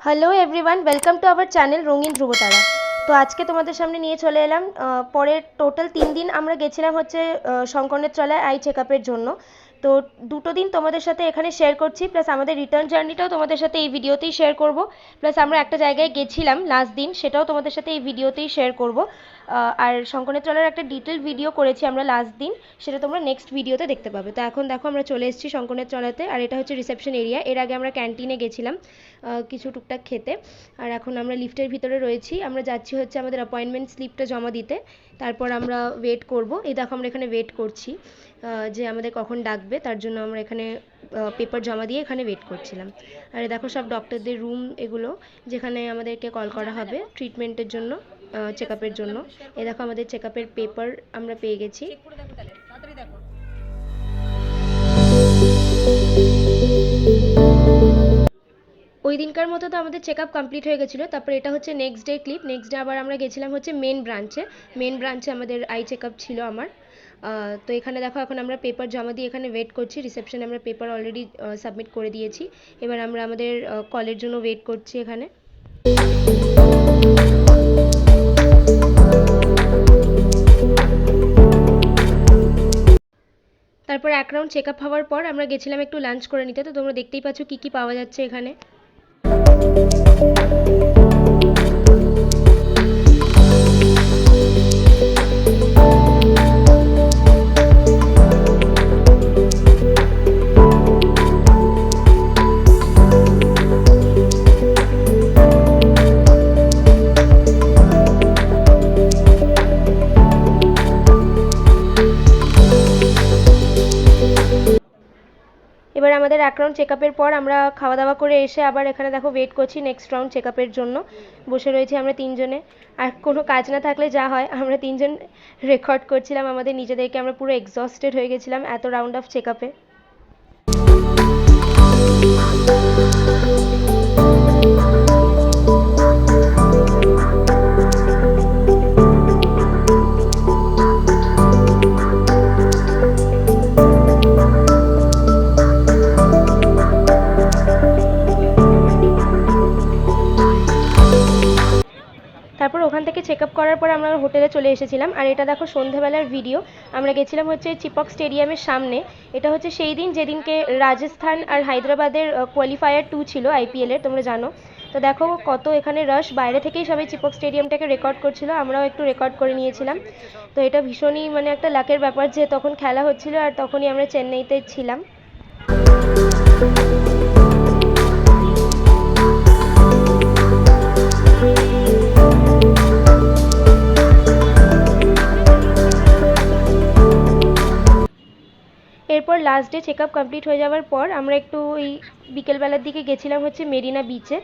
Hello everyone welcome to our channel রঙিন ধ্রুবতারা তো আজকে তোমাদের সামনে নিয়ে চলে এলাম পরে টোটাল তিন দিন আমরা গেছিলাম হচ্ছে তলায় আই চেক জন্য। তো দুটো দিন তোমাদের সাথে এখানে শেয়ার করছি প্লাস আমাদের রিটার্ন জার্নিটাও তোমাদের সাথে এই ভিডিওতেই শেয়ার করব। প্লাস আমরা একটা জায়গায় গেছিলাম লাস্ট দিন, সেটাও তোমাদের সাথে এই ভিডিওতেই শেয়ার করব। আর শঙ্করনের তলার একটা ডিটেল ভিডিও করেছি আমরা লাস্ট দিন, সেটা তোমরা নেক্সট ভিডিওতে দেখতে পাবে। তো এখন দেখো আমরা চলে এসেছি শঙ্করনের তলাতে আর এটা হচ্ছে রিসেপশন এরিয়া এর আগে আমরা ক্যান্টিনে গেছিলাম কিছু টুকটাক খেতে। আর এখন আমরা লিফটের ভিতরে রয়েছি। আমরা যাচ্ছি হচ্ছে আমাদের অ্যাপয়েন্টমেন্ট স্লিপটা জমা দিতে। তারপর আমরা ওয়েট করব। এই দেখো আমরা এখানে ওয়েট করছি। যে আমাদের কখন ডাকবে তার জন্য আমরা এখানে পেপার জমা দিয়ে এখানে ওয়েট করছিলাম। আর দেখো সব ডক্টরদের রুম এগুলো যেখানে আমাদেরকে কল করা হবে ট্রিটমেন্টের জন্য চেক আপের জন্য। এ দেখো আমাদের চেক আপের পেপার আমরা পেয়ে গেছি। ওই দিনকার মতো তো আমাদের চেক আপ কমপ্লিট হয়ে গেছিল তারপর এটা হচ্ছে next day clip next day আবার আমরা গেছিলাম হচ্ছে মেন ব্রাঞ্চে মেন ব্রাঞ্চে আমাদের আই চেক আপ ছিল আমার। তো এখানে দেখো, এখন আমরা পেপার জমা দিয়ে এখানে ওয়েট করছি। রিসেপশনে আমরা পেপার অলরেডি সাবমিট করে দিয়েছি। এবার আমরা আমাদের কলের জন্য ওয়েট করছি এখানে। তারপর এক রাউন্ড চেক আপ হওয়ার পর আমরা গেছিলাম একটু লাঞ্চ করে নিতে। তো তোমরা দেখতেই পাচ্ছ কী কী পাওয়া যাচ্ছে এখানে। আমাদের এক রাউন্ড চেক পর আমরা খাওয়া দাওয়া করে এসে আবার এখানে দেখো ওয়েট করছি নেক্সট রাউন্ড চেক জন্য। বসে রয়েছি আমরা তিনজনে। আর কোনো কাজ না থাকলে যা হয়, আমরা তিনজন রেকর্ড করছিলাম। আমাদের নিজেদেরকে আমরা পুরো এক্সস্টেড হয়ে গেছিলাম এত round of check check up করার পর আমরা হোটেলে চলে এসেছিলাম। আর এটা দেখো সন্ধ্যাবেলার ভিডিও আমরা গেছিলাম হচ্ছে চিপক স্টেডিয়ামের সামনে। এটা হচ্ছে সেই দিন যেদিনকে রাজস্থান আর হায়দ্রাবাদের কোয়ালিফায়ার টু ছিল আইপিএলের তোমরা জানো। তো দেখো কত এখানে রাশ বাইরে থেকেই সবাই চিপক স্টেডিয়ামটাকে রেকর্ড করছিল। আমরাও একটু রেকর্ড করে নিয়েছিলাম। তো এটা ভীষণই মানে একটা লাকের ব্যাপার যে তখন খেলা হচ্ছিল আর তখনই আমরা চেন্নাইতে ছিলাম। এরপর last day check up complete হয়ে যাওয়ার পর আমরা একটু ওই বিকেলবেলার দিকে গেছিলাম হচ্ছে মেরিনা বিচে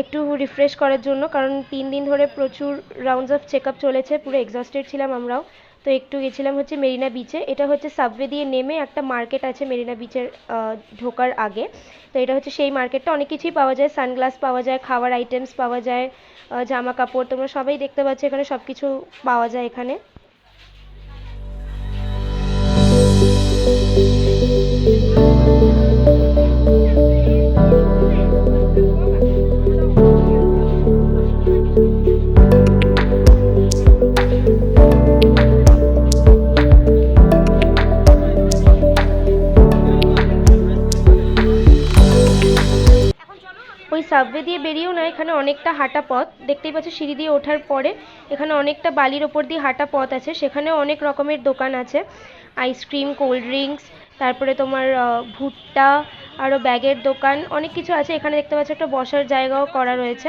একটু রিফ্রেশ করার জন্য, কারণ তিন দিন ধরে প্রচুর রাউন্ডস অফ চেক আপ চলেছে, পুরো এক্সস্টেড ছিলাম আমরাও। তো একটু গেছিলাম হচ্ছে মেরিনা বিচে এটা হচ্ছে সাবওয়ে দিয়ে নেমে একটা মার্কেট আছে মেরিনা বিচের ঢোকার আগে। তো এটা হচ্ছে সেই মার্কেটটা অনেক কিছুই পাওয়া যায় সানগ্লাস পাওয়া যায়, খাওয়ার আইটেমস পাওয়া যায় জামা কাপড় তোমরা সবাই দেখতে পাচ্ছ এখানে সব কিছু পাওয়া যায় এখানে। ওই সাবওয়ে দিয়ে বেরিয়েও না, এখানে অনেকটা হাঁটা পথ। দেখতেই পাচ্ছ, সিঁড়ি দিয়ে ওঠার পরে এখানে অনেকটা বালির ওপর দিয়ে হাঁটা পথ আছে। সেখানেও অনেক রকমের দোকান আছে। আইসক্রিম কোল্ড ড্রিঙ্কস তারপরে তোমার ভুট্টা আরও ব্যাগের দোকান, অনেক কিছু আছে। এখানে দেখতে পাচ্ছ, একটা বসার জায়গাও করা রয়েছে।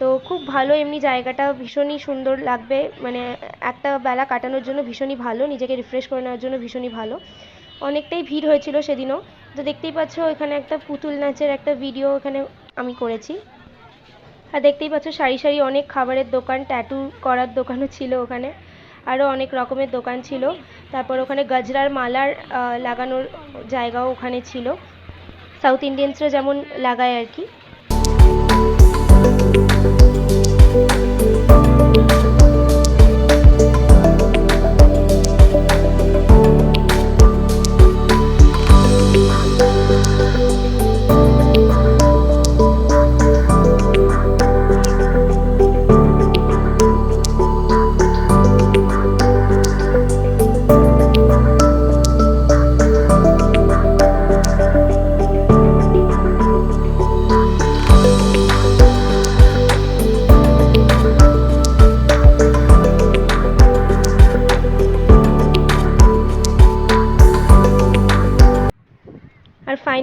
তো খুব ভালো এমনি জায়গাটা, ভীষণই সুন্দর লাগবে। মানে একটা বেলা কাটানোর জন্য ভীষণই ভালো, নিজেকে রিফ্রেশ করে নেওয়ার জন্য ভীষণই ভালো। অনেকটাই ভিড় হয়েছিল সেদিনও। তো দেখতেই পাচ্ছ, এখানে একটা পুতুল নাচের একটা ভিডিও এখানে আমি করেছি। আর দেখতেই পাচ্ছ সারি সারি অনেক খাবারের দোকান ট্যাটু করার দোকানও ছিল ওখানে। আরও অনেক রকমের দোকান ছিল। তারপর ওখানে গজরার মালার লাগানোর জায়গাও ওখানে ছিল। সাউথ ইন্ডিয়ানসরা যেমন লাগায় আর কি।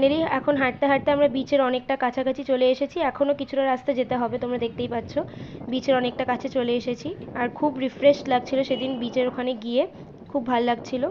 ফাইনালি এখন হাঁটতে হাঁটতে আমরা বিচের অনেকটা কাছাকাছি চলে এসেছি। এখনও কিছুটা রাস্তা যেতে হবে, তোমরা দেখতেই পাচ্ছ। বিচের অনেকটা কাছে চলে এসেছি। আর খুব রিফ্রেশ লাগছিল সেদিন বিচের ওখানে গিয়ে। খুব ভালো লাগছিল।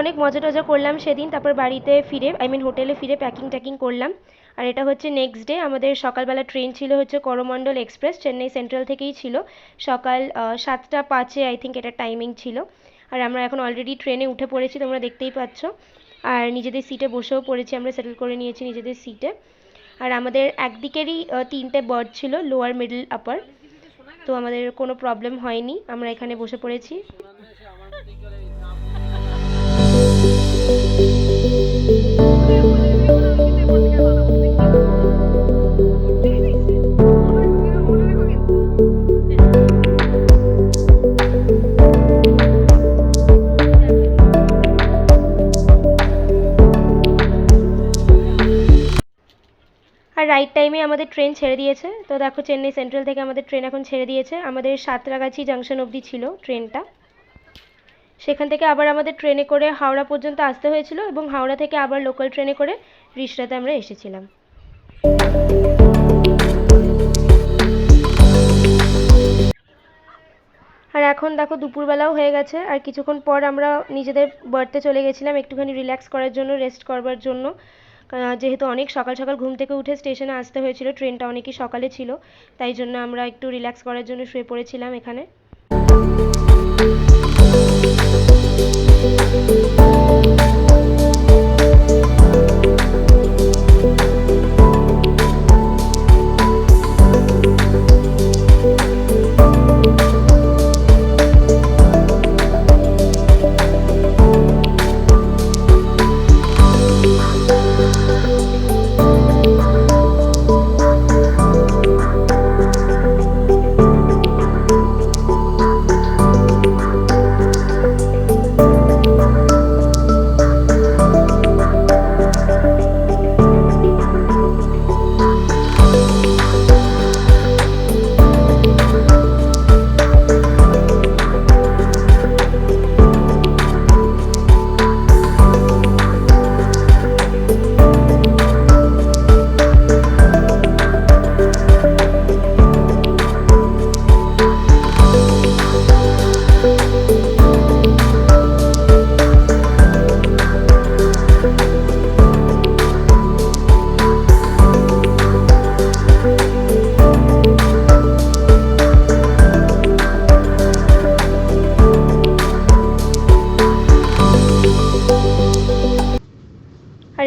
অনেক মজা টজা করলাম সেদিন, তারপর বাড়িতে ফিরে আই মিন হোটেলে ফিরে প্যাকিং ট্যাকিং করলাম। আর এটা হচ্ছে নেক্সট ডে আমাদের সকালবেলা ট্রেন ছিল হচ্ছে করমণ্ডল এক্সপ্রেস চেন্নাই সেন্ট্রাল থেকেই ছিল। সকাল সাতটা পাঁচে আই থিঙ্ক এটা টাইমিং ছিল। আর আমরা এখন অলরেডি ট্রেনে উঠে পড়েছি, তোমরা দেখতেই পাচ্ছ। আর নিজেদের সিটে বসেও পড়েছি, আমরা সেটেল করে নিয়েছি নিজেদের সিটে আর আমাদের একদিকেরই তিনটে বার্থ ছিল লোয়ার মিডল আপার তো আমাদের কোনো প্রবলেম হয়নি, আমরা এখানে বসে পড়েছি। রাইট টাইমে আমাদের ট্রেন ছেড়ে দিয়েছে। তো দেখো চেন্নাই সেন্ট্রাল থেকে আমাদের ট্রেন এখন ছেড়ে দিয়েছে। আমাদের সাঁতরাগাছি জাংশন অবধি ছিল ট্রেনটা সেখান থেকে আবার আমাদের ট্রেনে করে হাওড়া পর্যন্ত আসতে হয়েছিল এবং হাওড়া থেকে আবার লোকাল ট্রেনে করে রিষড়াতে আমরা এসেছিলাম। আর এখন দেখো দুপুরবেলাও হয়ে গেছে। আর কিছুক্ষণ পর আমরা নিজেদের বার্থে চলে গেছিলাম। একটুখানি রিল্যাক্স করার জন্য রেস্ট করবার জন্য। যেহেতু অনেক সকাল সকাল ঘুম থেকে উঠে স্টেশনে আসতে হয়েছিল, ট্রেনটা অনেকই সকালে ছিল, তাই জন্য আমরা একটু রিল্যাক্স করার জন্য শুয়ে পড়েছিলাম এখানে।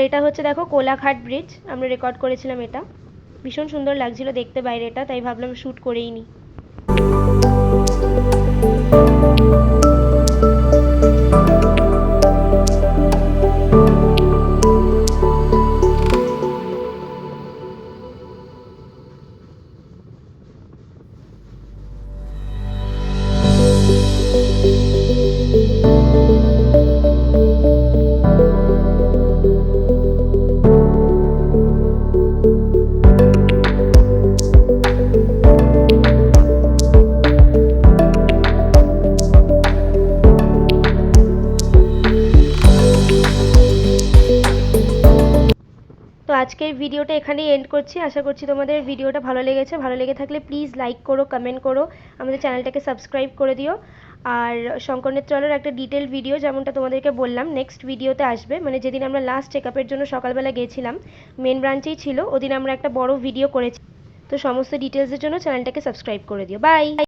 এটা হচ্ছে দেখো কোলাঘাট ব্রিজ আমরা রেকর্ড করেছিলাম এটা। ভীষণ সুন্দর লাগছিল দেখতে বাইরেটা, তাই ভাবলাম শ্যুট করেই নিই ভিডিওটা এখানেই এন্ড করছি। আশা করছি তোমাদের ভিডিওটা ভালো লেগেছে। ভালো লেগে থাকলে প্লিজ লাইক করো কমেন্ট করো, আমাদের চ্যানেলটাকে সাবস্ক্রাইব করে দিও। আর শঙ্করনের চলের একটা ডিটেল ভিডিও যেমনটা তোমাদেরকে বললাম নেক্সট ভিডিওতে আসবে। মানে যেদিন আমরা লাস্ট চেক জন্য সকালবেলা গিয়েছিলাম মেন ব্রাঞ্চেই ছিল, ওদিন আমরা একটা বড় ভিডিও করেছি। তো সমস্ত ডিটেলসের জন্য চ্যানেলটাকে সাবস্ক্রাইব করে দিও। বাই